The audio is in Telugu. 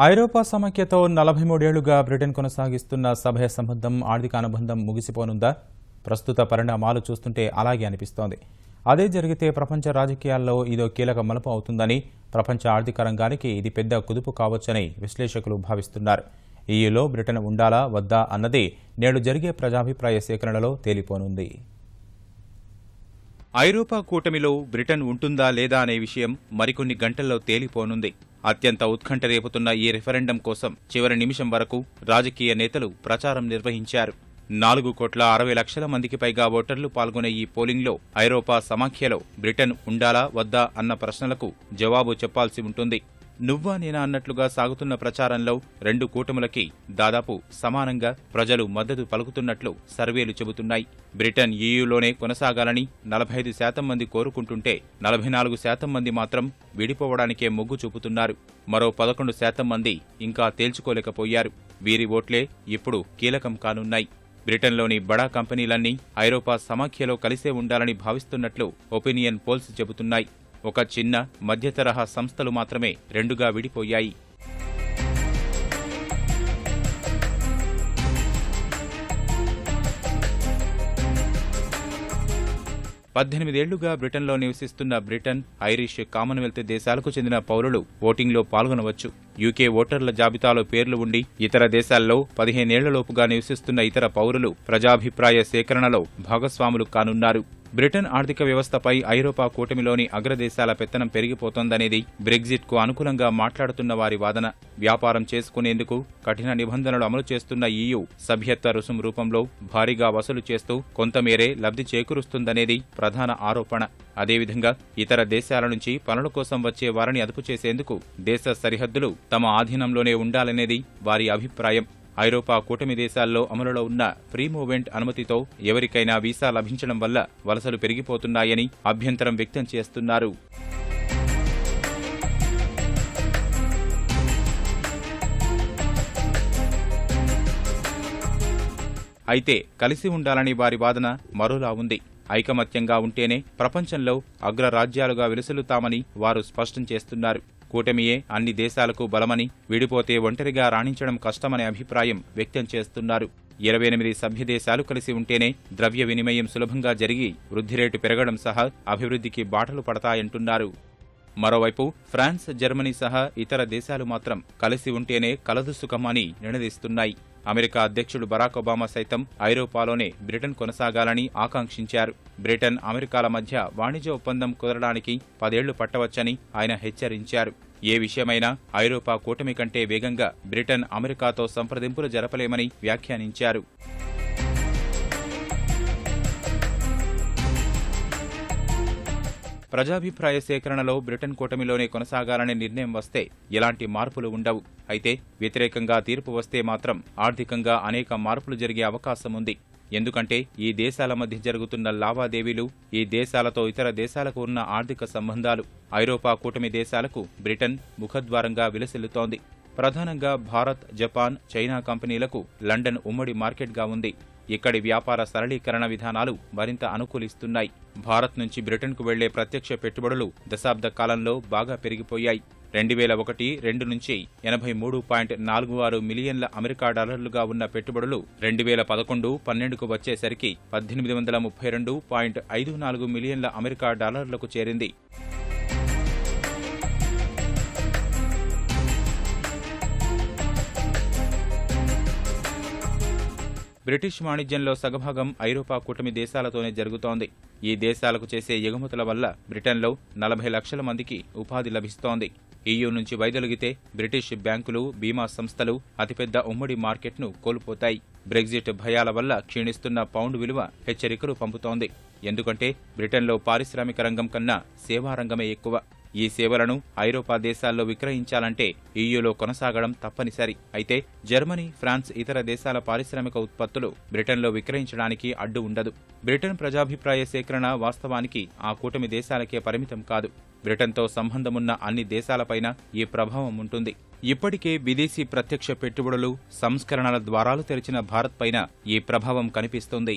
ఐరోపా సమాఖ్యతో నలభై మూడేళ్ళుగా బ్రిటన్ కొనసాగిస్తున్న సభ్య సంబంధం ఆర్థిక అనుబంధం ముగిసిపోనుందా? ప్రస్తుత పరిణామాలు చూస్తుంటే అలాగే అనిపిస్తోంది. అదే జరిగితే ప్రపంచ రాజకీయాల్లో ఇదో కీలక మలుపు అవుతుందని ప్రపంచ ఆర్థిక రంగానికి ఇది పెద్ద కుదుపు కావచ్చని విశ్లేషకులు భావిస్తున్నారు. ఈయూలో బ్రిటన్ ఉండాలా వద్దా అన్నది నేడు జరిగే ప్రజాభిప్రాయ సేకరణలో తేలిపోనుంది. ఐరోపా కూటమిలో బ్రిటన్ ఉంటుందా లేదా అనే విషయం మరికొన్ని గంటల్లో తేలిపోనుంది. అత్యంత ఉత్కంఠ రేపుతున్న ఈ రెఫరెండం కోసం చివరి నిమిషం వరకు రాజకీయ నేతలు ప్రచారం నిర్వహించారు. నాలుగు కోట్ల అరవై లక్షల మందికి పైగా ఓటర్లు పాల్గొనే ఈ పోలింగ్లో ఐరోపా సమాఖ్యలో బ్రిటన్ ఉండాలా వద్దా అన్న ప్రశ్నలకు జవాబు చెప్పాల్సి ఉంటుంది. నువ్వా నేనా అన్నట్లుగా సాగుతున్న ప్రచారంలో రెండు కూటములకి దాదాపు సమానంగా ప్రజలు మద్దతు పలుకుతున్నట్లు సర్వేలు చెబుతున్నాయి. బ్రిటన్ ఈయూలోనే కొనసాగాలని నలభై ఐదు శాతం మంది కోరుకుంటుంటే నలభై నాలుగు శాతం మంది మాత్రం విడిపోవడానికే మొగ్గు చూపుతున్నారు. మరో పదకొండు శాతం మంది ఇంకా తేల్చుకోలేకపోయారు. వీరి ఓట్లే ఇప్పుడు కీలకం కానున్నాయి. బ్రిటన్లోని బడా కంపెనీలన్నీ ఐరోపా సమాఖ్యలో కలిసే ఉండాలని భావిస్తున్నట్లు ఒపీనియన్ పోల్స్ చెబుతున్నాయి. ఒక చిన్న మధ్యతరహా సంస్థలు మాత్రమే రెండుగా విడిపోయాయి. పద్దెనిమిదేళ్ళుగా బ్రిటన్లో నివసిస్తున్న బ్రిటన్ ఐరిష్ కామన్వెల్త్ దేశాలకు చెందిన పౌరులు ఓటింగ్లో పాల్గొనవచ్చు. యూకే ఓటర్ల జాబితాలో పేర్లు ఉండి ఇతర దేశాల్లో పదిహేనేళ్ళలోపుగా నివసిస్తున్న ఇతర పౌరులు ప్రజాభిప్రాయ సేకరణలో భాగస్వాములు కానున్నారు. బ్రిటన్ ఆర్థిక వ్యవస్థపై ఐరోపా కూటమిలోని అగ్రదేశాల పెత్తనం పెరిగిపోతోందనేది బ్రెగ్జిట్కు అనుకూలంగా మాట్లాడుతున్న వారి వాదన. వ్యాపారం చేసుకునేందుకు కఠిన నిబంధనలు అమలు చేస్తున్న ఈయూ సభ్యత్వ రుసుం రూపంలో భారీగా వసూలు చేస్తూ కొంతమేరే లబ్ధి చేకూరుస్తుందనేది ప్రధాన ఆరోపణ. అదేవిధంగా ఇతర దేశాల నుంచి పనుల కోసం వచ్చే వారిని అదుపు చేసేందుకు దేశ సరిహద్దులు తమ ఆధీనంలోనే ఉండాలనేది వారి అభిప్రాయం. ఐరోపా కూటమి దేశాల్లో అమలులో ఉన్న ఫ్రీ మూవ్మెంట్ అనుమతితో ఎవరికైనా వీసా లభించడం వల్ల వలసలు పెరిగిపోతున్నాయని అభ్యంతరం వ్యక్తం చేస్తున్నారు. అయితే కలిసి ఉండాలని వారి వాదన మరోలా ఉంది. ఐకమత్యంగా ఉంటేనే ప్రపంచంలో అగ్రరాజ్యాలుగా విలుసులుతామని వారు స్పష్టం చేస్తున్నారు. కూటమియే అన్ని దేశాలకు బలమని విడిపోతే ఒంటరిగా రాణించడం కష్టమనే అభిప్రాయం వ్యక్తం చేస్తున్నారు. ఇరవై ఎనిమిది సభ్య దేశాలు కలిసి ఉంటేనే ద్రవ్య వినిమయం సులభంగా జరిగి వృద్ధి రేటు పెరగడం సహా అభివృద్ధికి బాటలు పడతాయంటున్నారు. మరోవైపు ఫ్రాన్స్ జర్మనీ సహా ఇతర దేశాలు మాత్రం కలిసి ఉంటేనే కలదు సుఖమని నినదిస్తున్నాయి. అమెరికా అధ్యక్షుడు బరాక్ ఒబామా సైతం ఐరోపాలోనే బ్రిటన్ కొనసాగాలని ఆకాంక్షించారు. బ్రిటన్ అమెరికాల మధ్య వాణిజ్య ఒప్పందం కుదరడానికి పదేళ్ళు పట్టవచ్చని ఆయన హెచ్చరించారు. ఏ విషయమైనా ఐరోపా కూటమి కంటే వేగంగా బ్రిటన్ అమెరికాతో సంప్రదింపులు జరపలేమని వ్యాఖ్యానించారు. ప్రజాభిప్రాయ సేకరణలో బ్రిటన్ కూటమిలోనే కొనసాగాలనే నిర్ణయం వస్తే ఎలాంటి మార్పులు ఉండవు. అయితే వ్యతిరేకంగా తీర్పు వస్తే మాత్రం ఆర్థికంగా అనేక మార్పులు జరిగే అవకాశం ఉంది. ఎందుకంటే ఈ దేశాల మధ్య జరుగుతున్న లావాదేవీలు ఈ దేశాలతో ఇతర దేశాలకు ఉన్న ఆర్థిక సంబంధాలు ఐరోపా కూటమి దేశాలకు బ్రిటన్ ముఖద్వారంగా విలసిల్లుతోంది. ప్రధానంగా భారత్ జపాన్ చైనా కంపెనీలకు లండన్ ఉమ్మడి మార్కెట్గా ఉంది. ఇక్కడి వ్యాపార సరళీకరణ విధానాలు మరింత అనుకూలిస్తున్నాయి. భారత్ నుంచి బ్రిటన్కు వెళ్ళే ప్రత్యక్ష పెట్టుబడులు దశాబ్ద కాలంలో బాగా పెరిగిపోయాయి. రెండు వేల ఒకటి రెండు నుంచి ఎనభై మూడు పాయింట్ నాలుగు ఆరు మిలియన్ల అమెరికా డాలర్లుగా ఉన్న పెట్టుబడులు రెండు వేల పదకొండు పన్నెండుకు వచ్చేసరికి పద్దెనిమిది వందల ముప్పై రెండు పాయింట్ ఐదు నాలుగు మిలియన్ల అమెరికా డాలర్లకు చేరింది. బ్రిటిష్ వాణిజ్యంలో సగభాగం ఐరోపా కూటమి దేశాలతోనే జరుగుతోంది. ఈ దేశాలకు చేసే ఎగుమతుల వల్ల బ్రిటన్లో నలభై లక్షల మందికి ఉపాధి లభిస్తోంది. ఈయూ నుంచి వైదొలిగితే బ్రిటిష్ బ్యాంకులు బీమా సంస్థలు అతిపెద్ద ఉమ్మడి మార్కెట్ను కోల్పోతాయి. బ్రెగ్జిట్ భయాల వల్ల క్షీణిస్తున్న పౌండ్ విలువ హెచ్చరికలు పంపుతోంది. ఎందుకంటే బ్రిటన్లో పారిశ్రామిక రంగం కన్నా సేవారంగమే ఎక్కువ. ఈ సేవలను ఐరోపా దేశాల్లో విక్రయించాలంటే ఈయూలో కొనసాగడం తప్పనిసరి. అయితే జర్మనీ ఫ్రాన్స్ ఇతర దేశాల పారిశ్రామిక ఉత్పత్తులు బ్రిటన్లో విక్రయించడానికి అడ్డు ఉండదు. బ్రిటన్ ప్రజాభిప్రాయ సేకరణ వాస్తవానికి ఆ కూటమి దేశాలకే పరిమితం కాదు. బ్రిటన్తో సంబంధమున్న అన్ని దేశాలపైన ఈ ప్రభావం ఉంటుంది. ఇప్పటికే విదేశీ ప్రత్యక్ష పెట్టుబడులు సంస్కరణల ద్వారాలు తెరిచిన భారత్ పైన ఈ ప్రభావం కనిపిస్తుంది.